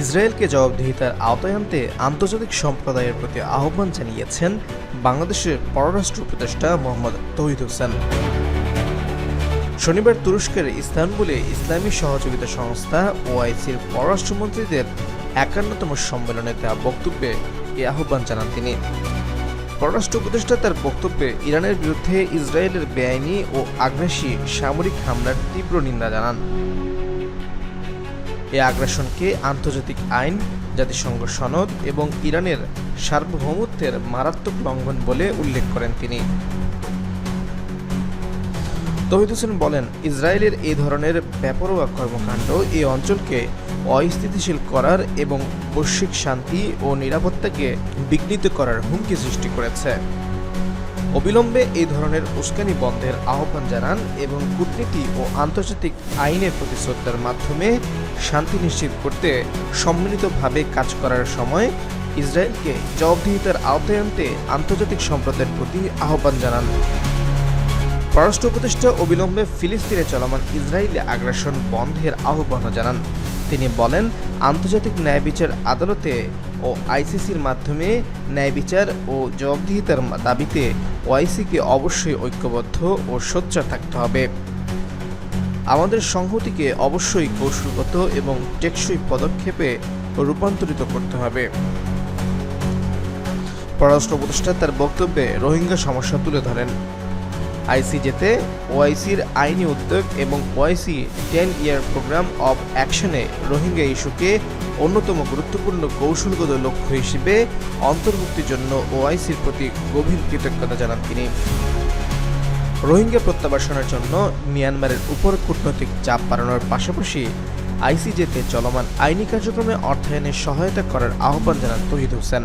ইসরায়েলকে জবাবদিহিতার আওতায় আনতে আন্তর্জাতিক সম্প্রদায়ের প্রতি আহ্বান জানিয়েছেন বাংলাদেশের পররাষ্ট্র উপদেষ্টা মোহাম্মদ তৌহিদ হোসেন। শনিবার তুরস্কের ইস্তানবুলে ইসলামী সহযোগিতা সংস্থা ওআইসির পররাষ্ট্রমন্ত্রীদের একান্নতম সম্মেলনে দেওয়া বক্তব্যে এ আহ্বান জানান তিনি। পররাষ্ট্র উপদেষ্টা তার বক্তব্যে ইরানের বিরুদ্ধে ইসরায়েলের বেআইনি ও আগ্রাসী সামরিক হামলার তীব্র নিন্দা জানান। এ আগ্রাসনকে আন্তর্জাতিক আইন, জাতিসংঘ সনদ এবং ইরানের সার্বভৌমত্বের মারাত্মক লঙ্ঘন বলে উল্লেখ করেন তিনি। তহিদ হোসেন বলেন, ইসরায়েলের এই ধরনের বেপরোয়া কর্মকাণ্ড এই অঞ্চলকে অস্থিতিশীল করার এবং বৈশ্বিক শান্তি ও নিরাপত্তাকে বিঘ্নিত করার হুমকি সৃষ্টি করেছে। অবিলম্বে এই ধরনের উস্কানি বন্ধের আহ্বান জানান এবং কূটনীতি ও আন্তর্জাতিক আইনের প্রতি শ্রদ্ধার মাধ্যমে শান্তি নিশ্চিত করতে সম্মিলিতভাবে কাজ করার সময় ইসরায়েলকে জবাবদিহিতার আওতায় আনতে আন্তর্জাতিক সম্প্রদায়ের প্রতি আহ্বান জানান। পররাষ্ট্র উপদেষ্টা অবিলম্বে ফিলিস্তিনে চলমান ইসরায়েলি আগ্রাসন বন্ধের আহ্বানও জানান। তিনি বলেন, আন্তর্জাতিক ন্যায় বিচার আদালতে ও আইসিসির মাধ্যমে ন্যায় বিচার ও জবাবদিহিতার দাবিতে ওআইসিকে অবশ্যই ঐক্যবদ্ধ ও সোচ্চার থাকতে হবে। আমাদের সংহতিকে অবশ্যই কৌশলগত এবং টেকসই পদক্ষেপে রূপান্তরিত করতে হবে। পররাষ্ট্র উপদেষ্টা তার বক্তব্যে রোহিঙ্গা সমস্যা তুলে ধরেন। আইসিজেতে ওআইসির আইনি উদ্যোগ এবং OIC ten year programme of অ্যাকশনে রোহিঙ্গা ইস্যুকে অন্যতম গুরুত্বপূর্ণ কৌশলগত লক্ষ্য হিসেবে অন্তর্ভুক্তির জন্য ওআইসির প্রতি গভীর কৃতজ্ঞতা জানান তিনি। রোহিঙ্গা প্রত্যাবাসনের জন্য মিয়ানমারের উপর কূটনৈতিক চাপ বাড়ানোর পাশাপাশি আইসিজেতে চলমান আইনি কার্যক্রমে অর্থায়নে সহায়তা করার আহ্বান জানান তহিদ হোসেন।